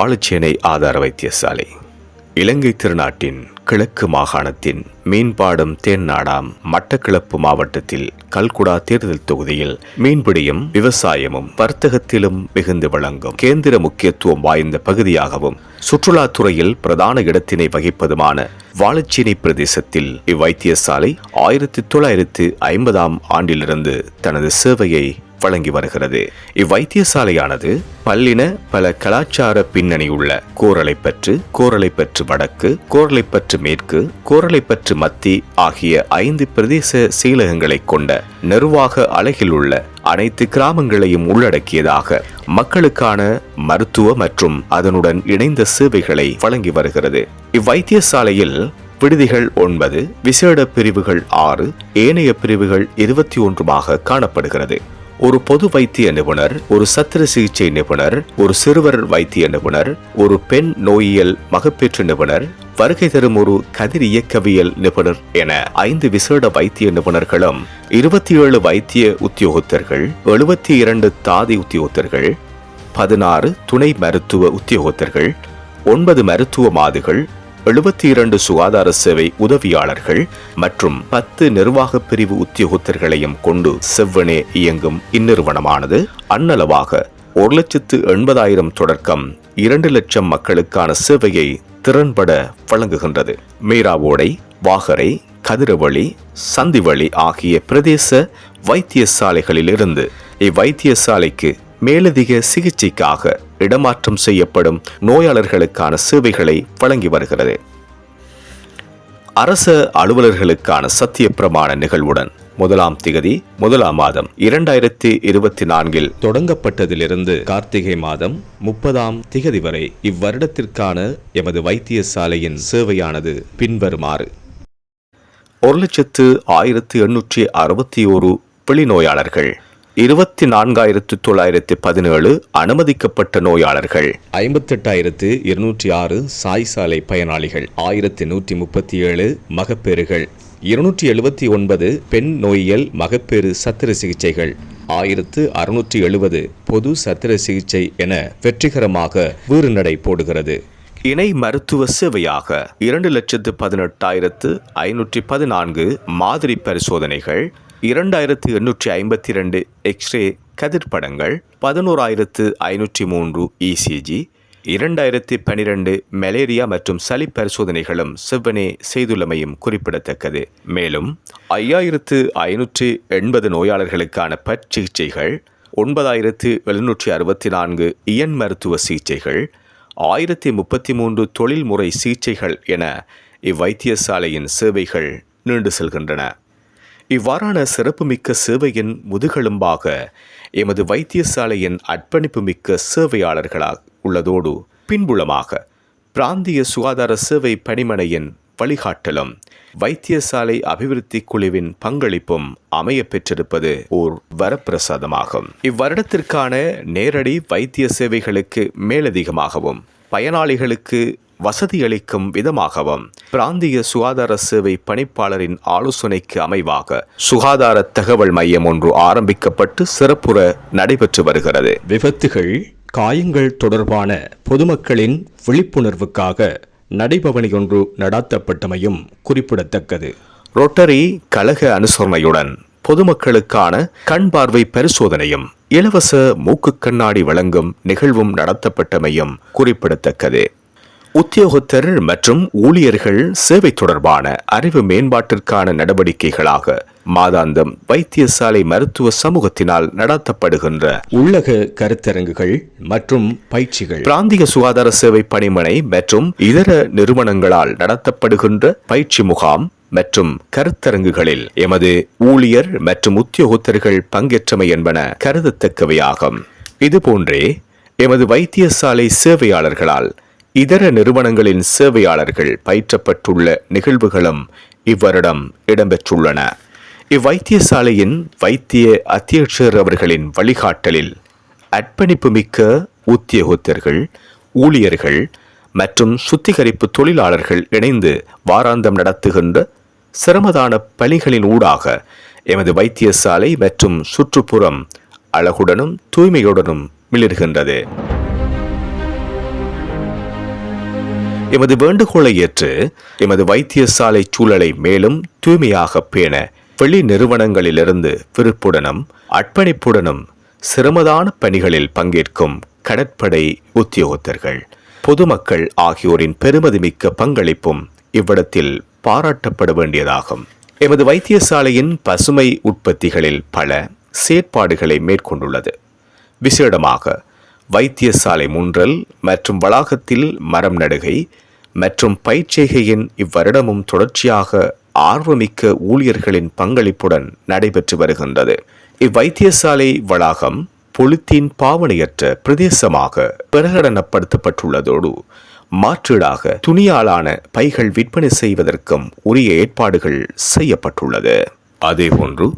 வாழைச்சேனை ஆதார வைத்தியசாலை. இலங்கை திருநாட்டின் கிழக்கு மாகாணத்தின் மீன்பாடும் தேன்நாடாம் மட்டக்கிழப்பு மாவட்டத்தில் கல்குடா தேர்தல் தொகுதியில் மீன்பிடியும் விவசாயமும் வர்த்தகத்திலும் மிகுந்து விளங்கும். கேந்திர முக்கியத்துவம் வாய்ந்த பகுதியாகவும் சுற்றுலாத்துறையில் பிரதான இடத்தினை வகிப்பதுமான வாழைச்சேனை பிரதேசத்தில் இவ்வைத்தியசாலை ஆயிரத்தி தொள்ளாயிரத்து ஐம்பதாம் ஆண்டிலிருந்து தனது சேவையை வழங்கி வருகிறது. இவ்வைத்தியசாலையானது பல்லின பல கலாச்சார பின்னணியுள்ள கோரளைப்பற்று கோரளைப்பற்று வடக்கு கோரளைப்பற்று மேற்கு கோரளைப்பற்று மத்தி ஆகிய ஐந்து பிரதேச சீலகங்களைக் கொண்ட நிர்வாக அலகில் உள்ள அனைத்து கிராமங்களையும் உள்ளடக்கியதாக மக்களுக்கான மருத்துவ மற்றும் அதனுடன் இணைந்த சேவைகளை வழங்கி வருகிறது. இவ்வைத்தியசாலையில் விடுதிகள் ஒன்பது விசேட பிரிவுகள் ஆறு ஏனைய பிரிவுகள் இருபத்தி ஒன்றுமாக காணப்படுகிறது. ஒரு பொது வைத்திய நிபுணர் ஒரு சத்திர சிகிச்சை நிபுணர் ஒரு சிறுவர் வைத்திய நிபுணர் ஒரு பெண் நோயியல் மகப்பேற்று நிபுணர் வருகை தரும் ஒரு கதிர் இயக்கவியல் நிபுணர் என ஐந்து விசேட வைத்திய நிபுணர்களும் இருபத்தி ஏழு வைத்திய உத்தியோகத்தர்கள் எழுபத்தி இரண்டு தாதி உத்தியோகத்தர்கள் பதினாறு துணை மருத்துவ உத்தியோகத்தர்கள் ஒன்பது மருத்துவ மாதுகள் எழுபத்தி இரண்டு சுகாதார சேவை உதவியாளர்கள் மற்றும் பத்து நிர்வாக பிரிவு உத்தியோகத்தர்களையும் கொண்டு செவ்வனே இயங்கும் இந்நிறுவனமானது அன்னளவாக ஒரு லட்சத்து எண்பதாயிரம் தொடக்கம் இரண்டு லட்சம் மக்களுக்கான சேவையை திறன்பட வழங்குகின்றது. மீராவோடை வாகரை கதிரவழி சந்திவழி ஆகிய பிரதேச வைத்தியசாலைகளிலிருந்து இவ்வைத்தியசாலைக்கு மேலதிக சிகிச்சைக்காக இடமாற்றம் செய்யப்படும் நோயாளர்களுக்கான சேவைகளை வழங்கி வருகிறது. அரச அலுவலர்களுக்கான சத்திய பிரமாண நிகழ்வுடன் முதலாம் திகதி முதலாம் மாதம் இரண்டாயிரத்தி இருபத்தி நான்கில் தொடங்கப்பட்டதிலிருந்து கார்த்திகை மாதம் முப்பதாம் திகதி வரை இவ்வருடத்திற்கான எமது வைத்தியசாலையின் சேவையானது பின்வருமாறு. ஒரு லட்சத்து ஆயிரத்து எண்ணூற்றி அறுபத்தி ஓரு வெளிநோயாளர்கள் இருபத்தி நான்காயிரத்து தொள்ளாயிரத்து பதினேழு அனுமதிக்கப்பட்ட நோயாளர்கள். ஐம்பத்தெட்டாயிரத்து இருநூற்றி ஆறு சாய்சாலை பயனாளிகள் ஆயிரத்தி நூற்றி முப்பத்தி ஏழு மகப்பேறுகள் இருநூற்றி எழுபத்தி ஒன்பது பெண் நோயியல் மகப்பேறு சத்திர சிகிச்சைகள் ஆயிரத்து அறுநூற்றி எழுபது பொது சத்திர சிகிச்சை என வெற்றிகரமாக வீறு நடை போடுகிறது. இணை மருத்துவ சேவையாக இரண்டு லட்சத்து பதினெட்டாயிரத்து ஐநூற்றி பதினான்கு மாதிரி பரிசோதனைகள் இரண்டாயிரத்து எண்ணூற்றி ஐம்பத்தி ரெண்டு எக்ஸ்ரே கதிர்படங்கள் பதினோராயிரத்து ஐநூற்றி மூன்று இசிஜி இரண்டாயிரத்தி பனிரெண்டு மலேரியா மற்றும் சளி பரிசோதனைகளும் செவ்வனே செய்துள்ளமையும் குறிப்பிடத்தக்கது. மேலும் ஐயாயிரத்து ஐநூற்றி எண்பது நோயாளர்களுக்கான பற் சிகிச்சைகள் ஒன்பதாயிரத்து எழுநூற்றி அறுபத்தி நான்கு இயன் மருத்துவ சிகிச்சைகள் ஆயிரத்தி முப்பத்தி மூன்று தொழில்முறை சிகிச்சைகள் என இவ்வைத்தியசாலையின் சேவைகள் நீண்டு செல்கின்றன. இவ்வாறான சிறப்புமிக்க சேவையின் முதுகெலும்பாக எமது வைத்தியசாலையின் அர்ப்பணிப்புமிக்க சேவையாளர்களாக உள்ளதோடு பின்புலமாக பிராந்திய சுகாதார சேவை பணிமனையின் வழிகாட்டலும் வைத்தியசாலை அபிவிருத்தி குழுவின் பங்களிப்பும் அமைய பெற்றிருப்பது ஓர் வரப்பிரசாதமாகும். இவ்வருடத்திற்கான நேரடி வைத்திய சேவைகளுக்கு மேலதிகமாகவும் பயனாளிகளுக்கு வசதியளிக்கும் விதமாகவும் பிராந்திய சுகாதார சேவை பணிப்பாளரின் ஆலோசனைக்கு அமைவாக சுகாதார தகவல் மையம் ஒன்று ஆரம்பிக்கப்பட்டு சிறப்புற நடைபெற்று வருகிறது. விபத்துகள் காயங்கள் தொடர்பான பொதுமக்களின் விழிப்புணர்வுக்காக நடைபவனி ஒன்று நடாத்தப்பட்டமையும் குறிப்பிடத்தக்கது. ரோட்டரி கழக அனுசரணையுடன் பொதுமக்களுக்கான கண் பார்வை பரிசோதனையும் இலவச மூக்கு கண்ணாடி வழங்கும் நிகழ்வும் நடத்தப்பட்டமையும் குறிப்பிடத்தக்கது. உத்தியோகத்தர் மற்றும் ஊழியர்கள் சேவை தொடர்பான அறிவு மேம்பாட்டிற்கான நடவடிக்கைகளாக மாதாந்தம் வைத்தியசாலை மருத்துவ சமூகத்தினால் நடத்தப்படுகின்ற உள்ளக கருத்தரங்குகள் மற்றும் பயிற்சிகள் பிராந்திய சுகாதார சேவை பணிமனை மற்றும் இதர நிறுவனங்களால் நடத்தப்படுகின்ற பயிற்சி முகாம் மற்றும் கருத்தரங்குகளில் எமது ஊழியர் மற்றும் உத்தியோகத்தர்கள் பங்கேற்றமை என்பன கருதத்தக்கவையாகும். இதுபோன்றே எமது வைத்தியசாலை சேவையாளர்களால் இதர நிறுவனங்களின் சேவையாளர்கள் பயிற்றப்பட்டுள்ள நிகழ்வுகளும் இவ்வருடம் இடம்பெற்றுள்ளன. இவ்வைத்தியசாலையின் வைத்திய அத்தியட்சர் அவர்களின் வழிகாட்டலில் அர்ப்பணிப்புமிக்க உத்தியோகத்தர்கள் ஊழியர்கள் மற்றும் சுத்திகரிப்பு தொழிலாளர்கள் இணைந்து வாராந்தம் நடத்துகின்ற சிரமதான பணிகளின் ஊடாக எமது வைத்தியசாலை மற்றும் சுற்றுப்புறம் அழகுடனும் தூய்மையுடனும் மிளிர்கின்றது. எமது வேண்டுகோளை ஏற்று எமது வைத்தியசாலை சூழலை மேலும் தூய்மையாக பேண வெளி நிறுவனங்களிலிருந்து விருப்புடனும் அர்ப்பணிப்புடனும் சிரமதான பணிகளில் பங்கேற்கும் கடற்படை உத்தியோகத்தர்கள் பொதுமக்கள் ஆகியோரின் பெருமதிமிக்க பங்களிப்பும் இவ்விடத்தில் பாராட்டப்பட வேண்டியதாகும். எமது வைத்தியசாலையின் பசுமை உற்பத்திகளில் பல செயற்பாடுகளை மேற்கொண்டுள்ளது. விசேடமாக வைத்தியசாலை முன்றல் மற்றும் வளாகத்தில் மரம் நடுகை மற்றும் பயிற்சிகையின் இவ்வருடமும் தொடர்ச்சியாக ஆர்வமிக்க ஊழியர்களின் பங்களிப்புடன் நடைபெற்று வருகின்றது. இவ்வைத்தியசாலை வளாகம் பொலித்தீன் பாவனையற்ற பிரதேசமாக பிரகடனப்படுத்தப்பட்டுள்ளதோடு மாற்றீடாக துணியாலான பைகள் விற்பனை செய்வதற்கும் உரிய ஏற்பாடுகள் செய்யப்பட்டுள்ளது. அதேபோன்று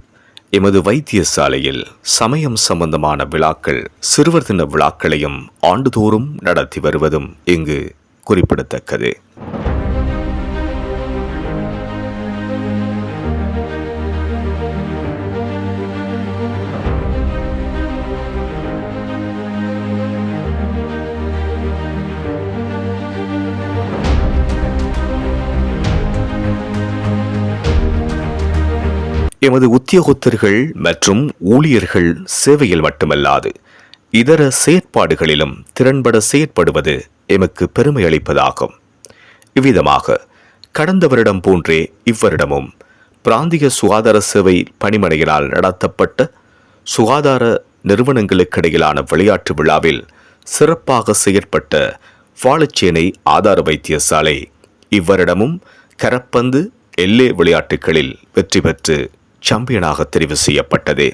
எமது வைத்தியசாலையில் சமயம் சம்பந்தமான விழாக்கள் சிறுவர் தின விழாக்களையும் ஆண்டுதோறும் நடத்தி வருவதும் இங்கு குறிப்பிடத்தக்கது. எமது உத்தியோகத்தர்கள் மற்றும் ஊழியர்கள் சேவையில் மட்டுமல்லாது இதர செயற்பாடுகளிலும் திறன்பட செயற்படுவது எமக்கு பெருமை அளிப்பதாகும். இவ்விதமாக கடந்த வருடம் போன்றே இவ்வருடமும் பிராந்திய சுகாதார சேவை பணிமனையினால் நடத்தப்பட்ட சுகாதார நிறுவனங்களுக்கிடையிலான விளையாட்டு விழாவில் சிறப்பாக செயற்பட்ட வாழச்சேனை ஆதார வைத்தியசாலை இவ்வருடமும் கரப்பந்து எல்லே விளையாட்டுகளில் வெற்றி பெற்று சாம்பியனாக தெரிவு செய்யப்பட்டது.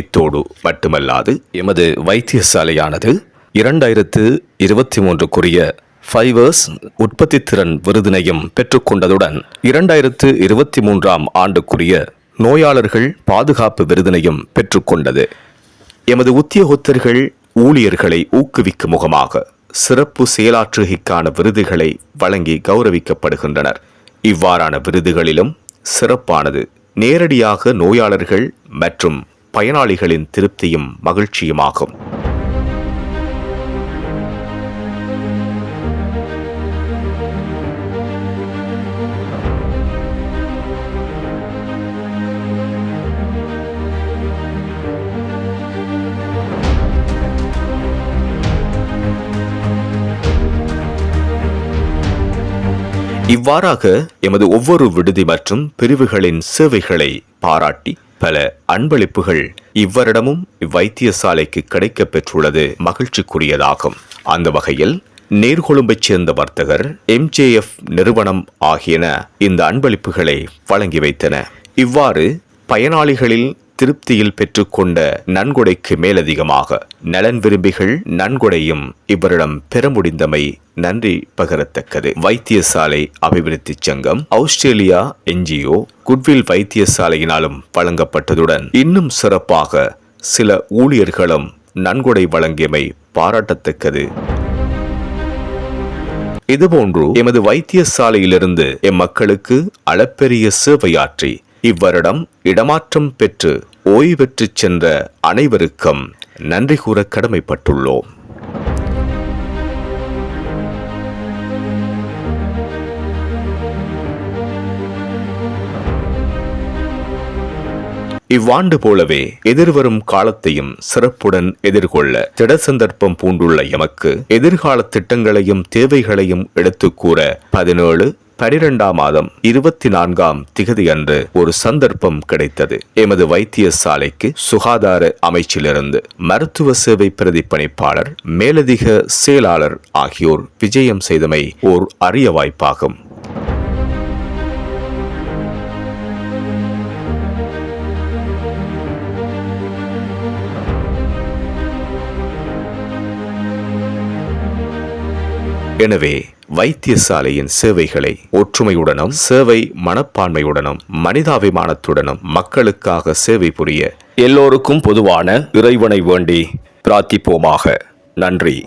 இத்தோடு மட்டுமல்லாது எமது வைத்தியசாலையானது இரண்டாயிரத்து இருபத்தி மூன்றுக்குரிய ஃபைவர்ஸ் உற்பத்தி திறன் விருதினையும் பெற்றுக்கொண்டதுடன் இரண்டாயிரத்து இருபத்தி மூன்றாம் ஆண்டுக்குரிய நோயாளர்கள் பாதுகாப்பு விருதினையும் பெற்றுக்கொண்டது. எமது உத்தியோகத்தர்கள் ஊழியர்களை ஊக்குவிக்கும் முகமாக சிறப்பு செயலாற்றுகைக்கான விருதுகளை வழங்கி கௌரவிக்கப்படுகின்றனர். இவ்வாறான விருதுகளிலும் சிறப்பானது நேரடியாக நோயாளர்கள் மற்றும் பயனாளிகளின் திருப்தியும் மகிழ்ச்சியுமாகும். இவ்வாறாக எமது ஒவ்வொரு விடுதி மற்றும் பிரிவுகளின் சேவைகளை பாராட்டி பல அன்பளிப்புகள் இவ்வரிடமும் இவ்வைத்தியசாலைக்கு கிடைக்கப் பெற்றுள்ளது மகிழ்ச்சிக்குரியதாகும். அந்த வகையில் நேர்கொழும்பைச் சேர்ந்த வர்த்தகர் எம்ஜேஎஃப் நிறுவனம் ஆகியன இந்த அன்பளிப்புகளை வழங்கி வைத்தன. இவ்வாறு பயனாளிகளில் திருப்தியில் பெற்றுக்கொண்ட நன்கொடைக்கு மேலதிகமாக. நலன் விரும்பிகள் நன்கொடையும் இவரிடம் பெற முடிந்தமை நன்றி பகரத்தக்கது. வைத்தியசாலை அபிவிருத்தி சங்கம் ஆஸ்திரேலியா என்ஜிஓ குட்வில் வைத்தியசாலையினாலும் வழங்கப்பட்டதுடன் இன்னும் சிறப்பாக சில ஊழியர்களும் நன்கொடை வழங்கியமை பாராட்டத்தக்கது. இதுபோன்று எமது வைத்தியசாலையிலிருந்து எம் மக்களுக்கு அளப்பெரிய சேவையாற்றி இவ்வருடம் இடமாற்றம் பெற்று ஓய்வு சென்ற அனைவருக்கும் நன்றி கூற கடமைப்பட்டுள்ளோம். இவ்வாண்டு போலவே எதிர்வரும் காலத்தையும் சிறப்புடன் எதிர்கொள்ள திட சந்தர்ப்பம் பூண்டுள்ள எமக்கு எதிர்கால திட்டங்களையும் தேவைகளையும் எடுத்துக்கூற பதினேழு பனிரெண்டாம் மாதம் இருபத்தி நான்காம் திகதி அன்று ஒரு சந்தர்ப்பம் கிடைத்தது. எமது வைத்தியசாலைக்கு சுகாதார அமைச்சிலிருந்து மருத்துவ சேவை பிரதிப்பணிப்பாளர் மேலதிக செயலாளர் ஆகியோர் விஜயம் செய்தமை ஓர் அரிய வாய்ப்பாகும். எனவே வைத்தியசாலையின் சேவைகளை ஒற்றுமையுடனும் சேவை மனப்பான்மையுடனும் மனிதாபிமானத்துடனும் மக்களுக்காக சேவை புரிய எல்லோருக்கும் பொதுவான இறைவனை வேண்டி பிரார்த்திப்போமாக. நன்றி.